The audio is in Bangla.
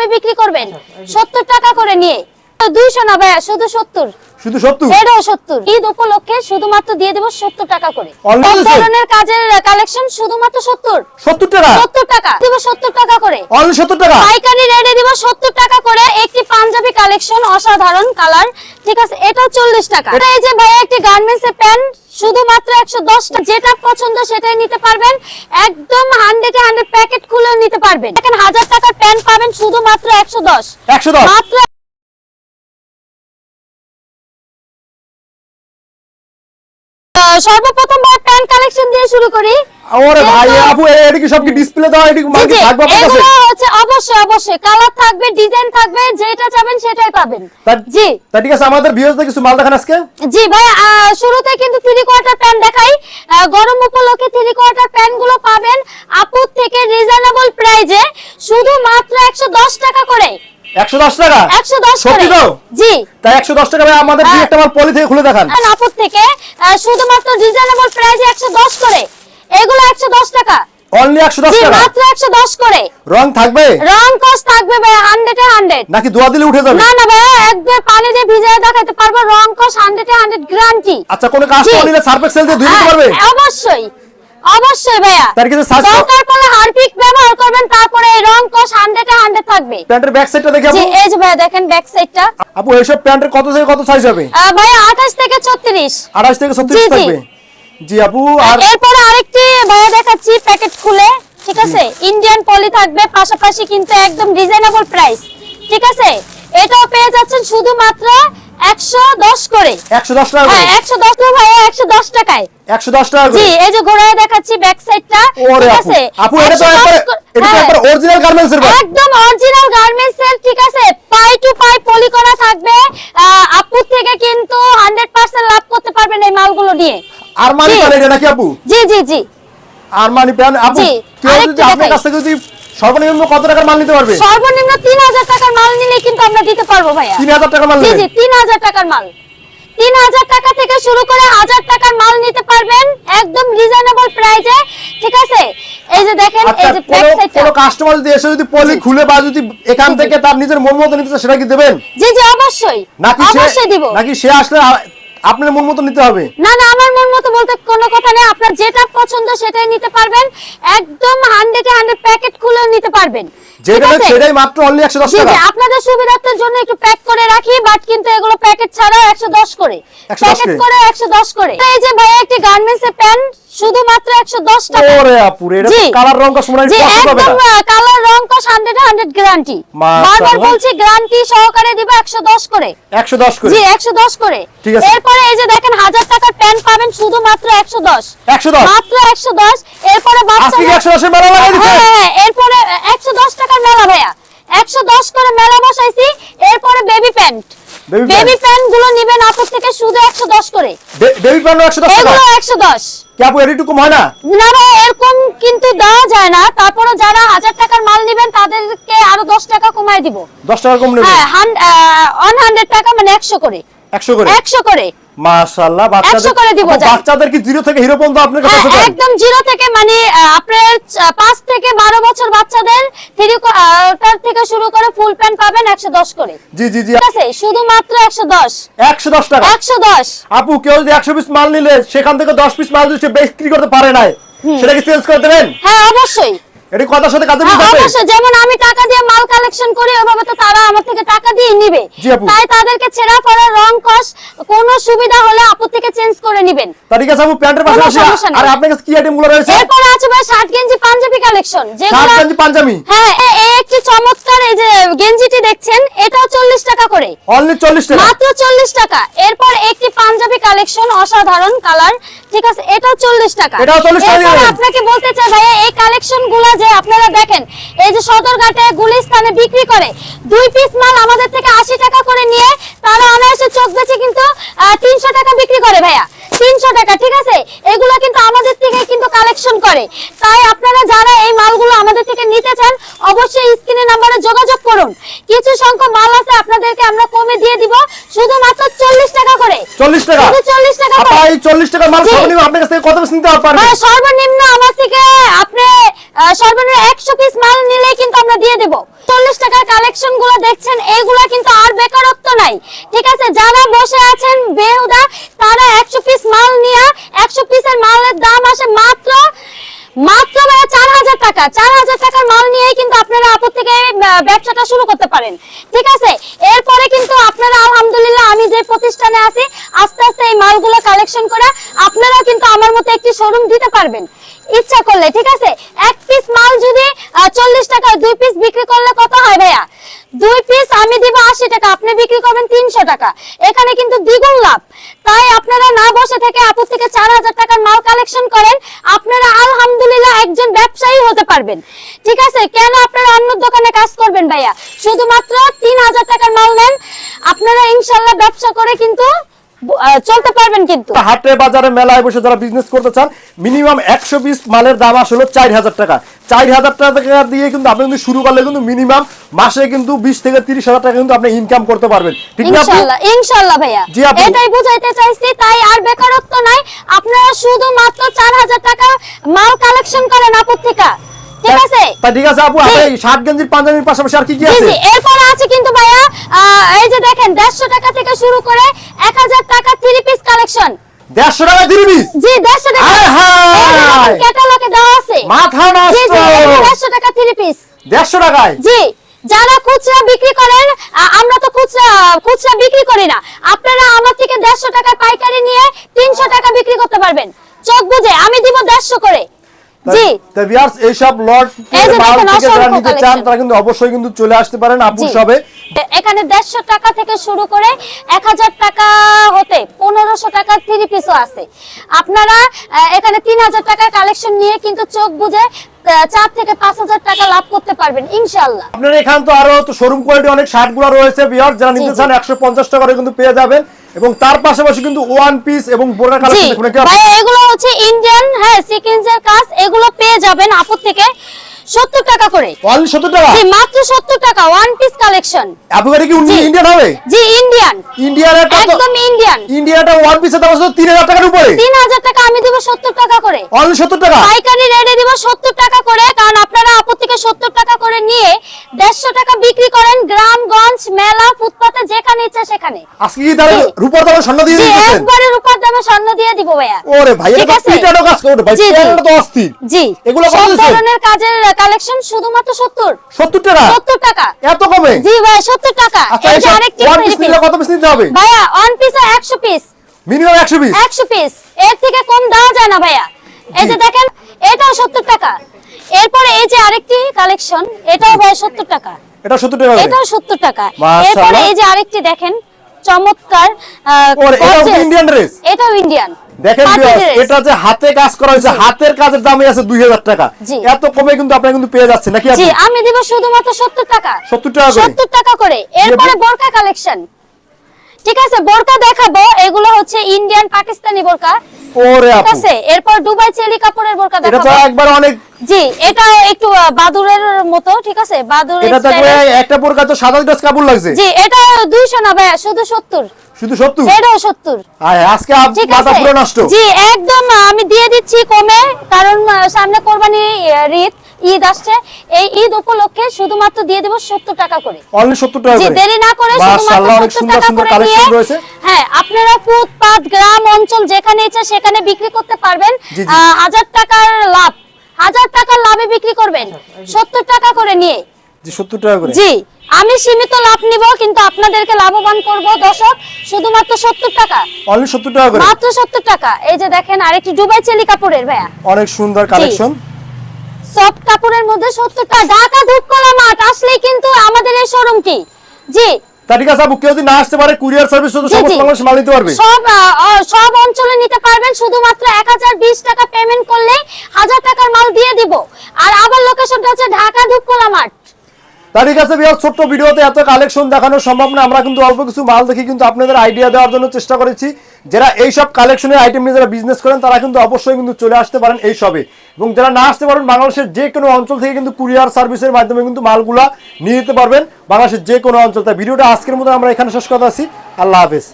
কীভাবে বিক্রি করবেন? সত্তর টাকা করে নিয়ে। দুইশো না ভাইয়া শুধু সত্তর। শুধু সত্তর? এটাও সত্তর। ঈদ উপলক্ষে শুধুমাত্র দিয়ে দেবো সত্তর টাকা করে। Only সব 70? ধরনের কাজের কালেকশন শুধুমাত্র সত্তর। সত্তর টাকা? সত্তর টাকা। দিব সত্তর টাকা করে। অনলি সত্তর টাকা? পাইকারি রেটে দিব সত্তর টাকা করে একটি পাঞ্জাবি কালেকশন অসাধারণ কালার ঠিক আছে এটাও চল্লিশ টাকা। এটা এই যে ভাইয়া একটি গার্মেন্টস এর প্যান্ট শুধুমাত্র একশো দশটা যেটা পছন্দ সেটাই নিতে পারবেন। একদম হান্ড্রেড হান্ড্রেড প্যাকেট খুলেও নিতে পারবেন। দেখেন হাজার টাকার প্যান্ট পাবেন শুধুমাত্র একশো দশ। একশো মাত্র সর্বপ্রথম প্যান্ট কালেকশন দিয়ে শুরু করি। ওরে ভাই আপু এটা কি সব কি ডিসপ্লে দাও এটা কি থাকবে আপনার হচ্ছে অবশ্যই অবশ্যই। কালার থাকবে ডিজাইন থাকবে যেটা চাবেন সেটাই পাবেন। জি। তা ঠিক আছে আমাদের ভিউয়ার্সদের কিছু মাল দেখান আজকে। জি ভাই শুরুতে কিন্তু থ্রি কোয়ার্টার প্যান্ট দেখাই। গরম উপলক্ষে থ্রি কোয়ার্টার প্যান্টগুলো পাবেন আপুর থেকে রিজনেবল প্রাইজে শুধু মাত্র একশো দশ টাকা করে। একশো দশ টাকা? একশো দশ সত্যি করে তো? জি। তাই একশো দশ টাকা ভাই আমাদের হ্যাঁ। একটা মাল পলি থেকে খুলে দেখান। আপুর থেকে শুধুমাত্র রিজনেবল প্রাইজে একশো দশ করে। এগুলো একশো দশ টাকা। অনলি একশো দশ জি টাকা? মাত্র একশো দশ করে। রং থাকবে? রং কস থাকবে ভাই হান্ড্রেডে হান্ড্রেড নাকি দোয়া দিলে উঠে যাবে? না না ভাই একবার পানি দিয়ে ভিজিয়ে দেখাতে পারব রং কস হান্ড্রেডে হান্ড্রেড গ্যারান্টি আচ্ছা কোন কাস্টমার। নিলে দিয়ে ধুয়ে দিতে পারবে? হ্যাঁ, অবশ্যই অবশ্যই ভাইয়া। তার সার্চ দরকার পড়লে হারপিক ব্যবহার করবেন তারপরে এই রং কস হান্ড্রেডে হান্ড্রেড থাকবে। প্যান্টের ব্যাক সাইডটা দেখে আপু। এই যে ভাইয়া দেখেন ব্যাক সাইডটা আপু এইসব প্যান্টের কত থেকে কত সাইজ হবে? ভাইয়া আঠাশ থেকে ছত্রিশ। আঠাশ থেকে জি, ছত্রিশ জি। থাকবে। জি আপু আর এরপরে আরেকটি ভাইয়া দেখাচ্ছি প্যাকেট খুলে ঠিক আছে? ইন্ডিয়ান পলি থাকবে পাশাপাশি কিন্তু একদম রিজনেবল প্রাইস ঠিক আছে? এটাও পেয়ে যাচ্ছেন শুধুমাত্র একশো দশ করে। একশো দশ টাকা হ্যাঁ একশো দশ ভাইয়া একশো দশ টাকায়। একশো দশ টাকা জি এই যে ঘোড়ায় দেখাচ্ছি ব্যাক সাইডটা ঠিক আছে? আপু এটা তো একবার এটা তো একবার অরিজিনাল গার্মেন্টস এর একদম অরিজিনাল গার্মেন্টস এর ঠিক আছে? পাই টু পাই পলি করা থাকবে আপুর থেকে কিন্তু 100% লাভ করতে পারবেন এই মালগুলো নিয়ে। আরমানি। প্যান্ট এটা নাকি আপু? জি জি জি। আরমানি প্যান্ট আপু কেউ যদি আপনার। কাছ থেকে যদি সর্বনিম্ন কত টাকার মাল নিতে পারবে? সর্বনিম্ন 3000 টাকার মাল নিলে কিন্তু আমরা দিতে পারব ভাইয়া। তিন হাজার টাকার মাল জি জি নেবেন 3000 টাকার মাল। 3000 টাকা থেকে শুরু করে 1000 টাকার মাল নিতে পারবেন একদম রিজনেবল প্রাইজে ঠিক আছে? এই যে দেখেন আচ্ছা এই যে ব্যাক সাইডটা কোনো কাস্টমার যদি এসে যদি পলি খুলে বা যদি এখান থেকে তার নিজের মন মতো নিতে সেটা কি দেবেন? জি জি অবশ্যই। নাকি সে অবশ্যই দিব। নাকি সে আসলে আপনার মন মতো নিতে হবে। না না আমার মন মতো বলতে কোনো কথা নেই। আপনার যেটা পছন্দ সেটাই নিতে পারবেন। একদম 100 এ 100 প্যাকেট খুলে নিতে পারবেন। যেটা সেটাই মাত্র অনলি 110 টাকা জি আপনাদের সুবিধার্থের জন্য একটু প্যাক করে রাখি বাট কিন্তু এগুলো প্যাকেট ছাড়াও একশো দশ করে। প্যাকেট করে। করে একশো দশ করে। এই যে ভাই একটি গার্মেন্টস এর প্যান্ট শুধুমাত্র একশো দশ টাকা। ওরে আপুরে এটা কালার রং একদম কালার রং কস গ্যারান্টি বারবার বলছি গ্যারান্টি সহকারে দিব করে। একশো দশ করে? জি একশো দশ করে। ঠিক আছে। এরপরে এই যে দেখেন হাজার টাকার প্যান্ট পাবেন শুধুমাত্র একশো দশ। মাত্র একশো দশ। এরপরে আজকে মেলা লাগাই দিচ্ছে হ্যাঁ হ্যাঁ, এরপরে একশো দশ টাকার মেলা ভাইয়া। একশো দশ করে মেলা বসাইছি এরপরে বেবি প্যান্ট বেবি ফ্যানগুলো নেবেন আপু থেকে শুধু 110 করে। বেবি ফ্যান 110 এগুলো 110 কি আপু হয় না? না এরকম কিন্তু দেওয়া যায় না। তারপরে যারা 1000 টাকার মাল নেবেন তাদেরকে আরও 10 টাকা কমায় দিব। 10 টাকা কম নেব? হ্যাঁ 100 টাকা মানে 100 করে। 100 করে? 100 করে। মাশাআল্লাহ বাচ্চাদের বাচ্চাদের কি জিরো থেকে হিরো পর্যন্ত আপনার কাছে হ্যাঁ, একদম জিরো থেকে মানে আপনার 5 থেকে শুরু করে ফুল প্যান্ট পাবেন একশো দশ করে। জি জি জি। ঠিক আছে? শুধুমাত্র একশো দশ। একশো দশ টাকা। একশো দশ। আপু কেউ যদি একশো পিস মাল নিলে সেখান থেকে দশ পিস মাল যদি বিক্রি করতে পারে না সেটা কি সেলস করে দেবেন? হ্যাঁ অবশ্যই। এটা কথার সাথে কাজে হ্যাঁ, মিল অবশ্যই। যেমন আমি টাকা দিয়ে মাল কালেকশন করি ওইভাবে তো তারা আমার থেকে টাকা দিয়ে নিবে। তাই তাদেরকে ছেঁড়া ফড়া রং কস কোনো সুবিধা হলে আপু থেকে চেঞ্জ করে নিবেন। ঠিক আছে আপু প্যান্টের পাশাপাশি সমস্যা আর আপনার কাছে কি আইটেমগুলো রয়েছে? এরপরে আছে ভাই শার্ট গেঞ্জি পাঞ্জাবি কালেকশন শার্ট যেগুলো গেঞ্জি পাঞ্জাবি? হ্যাঁ এই একটি চমৎকার এই যে গেঞ্জিটি দেখছেন এটাও চল্লিশ টাকা করে। অনলি চল্লিশ টাকা? মাত্র চল্লিশ টাকা। এরপর একটি পাঞ্জাবি কালেকশন অসাধারণ কালার ঠিক আছে এটাও চল্লিশ টাকা। এটাও 40 টাকা আপনাকে বলতে চাই ভাইয়া এই কালেকশনগুলা যে আপনারা দেখেন এই যে সদরঘাটে গুলিস্তানে বিক্রি করে। দুই পিস মাল আমাদের থেকে আশি টাকা করে নিয়ে তারা অনায়াসে চোখ বেচে কিন্তু তিনশো টাকা বিক্রি করে ভাইয়া। তিনশো টাকা ঠিক আছে? এগুলো কিন্তু আমাদের থেকে কিন্তু কালেকশন করে। তাই আপনারা যারা এই মালগুলো আমাদের থেকে নিতে চান অবশ্যই স্ক্রিনে নাম্বারে যোগাযোগ করুন। কিছু সংখ্যক মাল আছে আপনাদেরকে আমরা কমে দিয়ে দিব শুধুমাত্র চল্লিশ টাকা করে। চল্লিশ টাকা? চল্লিশ টাকা চল্লিশ টাকার মাল। সর্বনিম্ন আপনার কাছ থেকে কত নিতে পারবেন সর্বনিম্ন আমার থেকে আপনি আহ, সর্বনিম্ন একশো পিস মাল নিলেই কিন্তু আমরা দিয়ে দেব চল্লিশ টাকার কালেকশনগুলো দেখছেন এইগুলা কিন্তু আর বেকারত্ব নাই ঠিক আছে যারা বসে আছেন বেহুদা, তারা একশো পিস মাল নিয়ে, একশো পিসের মালের দাম আসে মাত্র মাত্র চার হাজার টাকা। চার হাজার টাকার মাল নিয়েই কিন্তু আপনারা ব্যবসাটা শুরু করতে পারেন। ঠিক আছে? এরপরে কিন্তু আপনারা আমি যে প্রতিষ্ঠানে আছি, আস্তে আস্তে এই মালগুলো কালেকশন করে আপনারা কিন্তু আমার মতো একটি শোরুম দিতে পারবেন। ইচ্ছা করলে, ঠিক আছে এক পিস মাল যদি চল্লিশ টাকা দুই পিস বিক্রি করলে কত হয় ভাইয়া দুই পিস আমি দিব আশি টাকা, আপনি বিক্রি করবেন তিনশো টাকা। এখানে কিন্তু দ্বিগুণ লাভ। তাই আপনারা না বসে থেকে আপু থেকে চার হাজার টাকার মাল কালেকশন করেন। আপনারা আলহামদুলিল্লাহ একজন ব্যবসায়ী হতে পারবেন। ঠিক আছে? কেন আপনারা অন্য দোকানে কাজ করবেন ভাইয়া? শুধুমাত্র তিন হাজার টাকার মাল নেন। আপনারা ইনশাল্লাহ ব্যবসা করে কিন্তু চলতে পারবেন কিন্তু। হাটে বাজারে মেলায় বসে যারা বিজনেস করতে চান মিনিমাম একশো পিস মালের দাম আসলে চার হাজার টাকা। চার হাজার টাকা দিয়ে কিন্তু আপনি কিন্তু শুরু করলে কিন্তু মিনিমাম মাসে কিন্তু বিশ থেকে তিরিশ হাজার টাকা কিন্তু আপনি ইনকাম করতে পারবেন। ঠিক না ইনশাআল্লাহ ভাইয়া। এটাই বুঝাইতে চাইছি তাই আর বেকারত্ব নাই। আপনারা শুধুমাত্র চার হাজার টাকা মাল কালেকশন করেন আপত্তিকা। ঠিক আছে? তা ঠিক আছে আপু আপনি শার্ট গেঞ্জির পাঞ্জাবির পাশাপাশি আর কি কি আছে? জি এরপরে আছে কিন্তু ভাইয়া এই যে দেখেন দেড়শো টাকা থেকে শুরু করে এক হাজার টাকা থ্রি পিস কালেকশন দেড়শো টাকা তিরিশ পিস জি দেড়শো টাকা। আয় হায়! ক্যাটালগে দেওয়া আছে। মাথা নষ্ট! জি দেড়শো টাকা থ্রি পিস দেড়শো টাকায়? জি যারা খুচরা বিক্রি করেন আমরা তো খুচরা খুচরা বিক্রি করি না। আপনারা আমার থেকে দেড়শো টাকা পাইকারি নিয়ে তিনশো টাকা বিক্রি করতে পারবেন। চোখ বুঝে আমি দিব দেড়শো করে। জি। তা ভিউয়ার্স এই যে মাল যারা নিতে চান তারা কিন্তু অবশ্যই কিন্তু চলে আসতে পারেন আপুর সবে এখানে দেড়শো টাকা থেকে শুরু করে এক হাজার টাকা হতে পনেরোশো টাকার থ্রি পিসও আছে। আপনারা এখানে তিন হাজার টাকার কালেকশন নিয়ে কিন্তু চোখ বুঝে চার থেকে পাঁচ হাজার টাকা লাভ করতে পারবেন ইনশাল্লাহ আপনার এখান তো আরও শোরুম কোয়ালিটি অনেক শার্টগুলো রয়েছে ভিউয়ার যারা নিতে চান একশো পঞ্চাশ টাকা কিন্তু পেয়ে যাবেন। এবং তার পাশাপাশি কিন্তু ওয়ান পিস এবং বোর্ডার কালেকশন দেখুন কি ভাই এগুলো হচ্ছে ইন্ডিয়ান হ্যাঁ সিকেন্স এর কাজ এগুলো পেয়ে যাবেন আপুর থেকে সত্তর টাকা করে। অনলি সত্তর টাকা? জি মাত্র সত্তর টাকা ওয়ান পিস কালেকশন আপনার কি ইন্ডিয়ান হবে? জি ইন্ডিয়ান ইন্ডিয়ান একদম ইন্ডিয়ান ইন্ডিয়াটা ওয়ান পিসের দাম আছে তিন হাজার টাকার উপরে। তিন হাজার টাকা আমি দিব সত্তর টাকা করে। অনলি সত্তর টাকা? পাইকারি রেটে দিব সত্তর টাকা করে কারণ আপনারা আপদ থেকে সত্তর টাকা করে নিয়ে দেড়শো টাকা বিক্রি করেন গ্রামগঞ্জ মেলা ফুটপাতে যেখানে ইচ্ছা সেখানে। আজকে কি তাহলে। রূপার দামে স্বর্ণ দিয়ে জি একবারে রূপার দামে স্বর্ণ দিয়ে দিব ভাইয়া। ওরে ভাই এটা তো পিটানো কাজ করে ভাই জি, জি। তো অস্থির। জি। এগুলো কত ধরনের কাজের কালেকশন শুধুমাত্র সত্তর। সত্তর টাকা? সত্তর টাকা। এত কমে জি ভাই সত্তর টাকা। আচ্ছা আরেকটি কত পিস নিতে হবে? ভাইয়া ওয়ান পিস একশো পিস মিনিমাম একশো পিস একশো পিস এর থেকে কম দেওয়া যায় না ভাইয়া। এই যে দেখেন এটাও সত্তর টাকা। এরপরে এই যে আরেকটি কালেকশন এটাও ভাই সত্তর টাকা। এটা সত্তর টাকা এটাও সত্তর টাকা। মাশাআল্লাহ। এরপরে এই যে আরেকটি দেখেন চমৎকার এটাও। Indian dress? এটাও ইন্ডিয়ান দেখেন এটা যে হাতে কাজ করা হয়েছে হাতের কাজের দামই আছে দুই হাজার টাকা। এত কমে কিন্তু আপনারা কিন্তু পেয়ে যাচ্ছেন নাকি জি আমি দিব শুধুমাত্র সত্তর টাকা। সত্তর টাকা করে? সত্তর টাকা করে। এরপরে বোরকা কালেকশন ঠিক আছে বোরকা দেখাবো। এগুলো হচ্ছে ইন্ডিয়ান পাকিস্তানি বোরকা। ওরে ঠিক আছে এরপর দুবাই চেলি কাপড়ের বোরকা এটা তো একবার অনেক জি এটা একটু বাদুরের মতো ঠিক আছে? বাদুরের এটা। একটা বোরকা তো কাপড় লাগছে। জি এটা দুইশো না ভাই শুধু সত্তর। শুধু সত্তর? এটাও সত্তর। আয় আজকে মাথা পুরো নষ্ট। জি একদম আমি দিয়ে দিচ্ছি কমে কারণ সামনে কোরবানি ঈদ। ঈদ আসছে এই ঈদ উপলক্ষে শুধুমাত্র দিয়ে দেবো সত্তর টাকা করে। অনলি সত্তর টাকা করে? দেরি না করে শুধুমাত্র 70 টাকা করে নিয়ে হ্যাঁ আপনারা ফুটপাত গ্রাম অঞ্চল যেখানে ইচ্ছা সেখানে বিক্রি করতে পারবেন। হাজার টাকার লাভ। হাজার টাকার লাভে বিক্রি করবেন। সত্তর টাকা করে নিয়ে। জি সত্তর টাকা করে। জি আমি সীমিত লাভ নিব কিন্তু আপনাদেরকে লাভবান করব। দর্শক শুধুমাত্র সত্তর টাকা। অনলি সত্তর টাকা করে। মাত্র সত্তর টাকা। এই যে দেখেন আরেকটি ডুবাই চেলি কাপড়ের ভাইয়া। অনেক সুন্দর কালেকশন সফট কাপড়ের মধ্যে সত্তর টাকা ঢাকা ধূপকলা মাঠ আসলেই কিন্তু আমাদের এই শোরুমটি। জি। তা ঠিক আছে আপু কেউ যদি না আসতে পারে কুরিয়ার সার্ভিস তো সমস্ত বাংলাদেশ মাল নিতে পারবে। সব সব অঞ্চলে নিতে পারবেন শুধুমাত্র এক হাজার বিশ টাকা পেমেন্ট করলে হাজার টাকার মাল দিয়ে দিব। আর আবার লোকেশনটা হচ্ছে ঢাকা ধূপকলা মাঠ। তা ঠিক আছে ছোট্ট ভিডিওতে এত কালেকশন দেখানো সম্ভব না। আমরা কিন্তু অল্প কিছু মাল দেখি কিন্তু আপনাদের আইডিয়া দেওয়ার জন্য চেষ্টা করেছি। যারা এইসব কালেকশনের আইটেম নিয়ে যারা বিজনেস করেন, তারা কিন্তু অবশ্যই কিন্তু চলে আসতে পারেন এই সবে এবং যারা না আসতে পারেন, বাংলাদেশের যে কোনো অঞ্চল থেকে কিন্তু কুরিয়ার সার্ভিসের মাধ্যমে কিন্তু মালগুলা নিয়ে যেতে পারবেন। বাংলাদেশের যে কোনো অঞ্চল। তাই ভিডিওটা আজকের মতো আমরা এখানে শেষ কথা আছি আল্লাহ হাফেজ।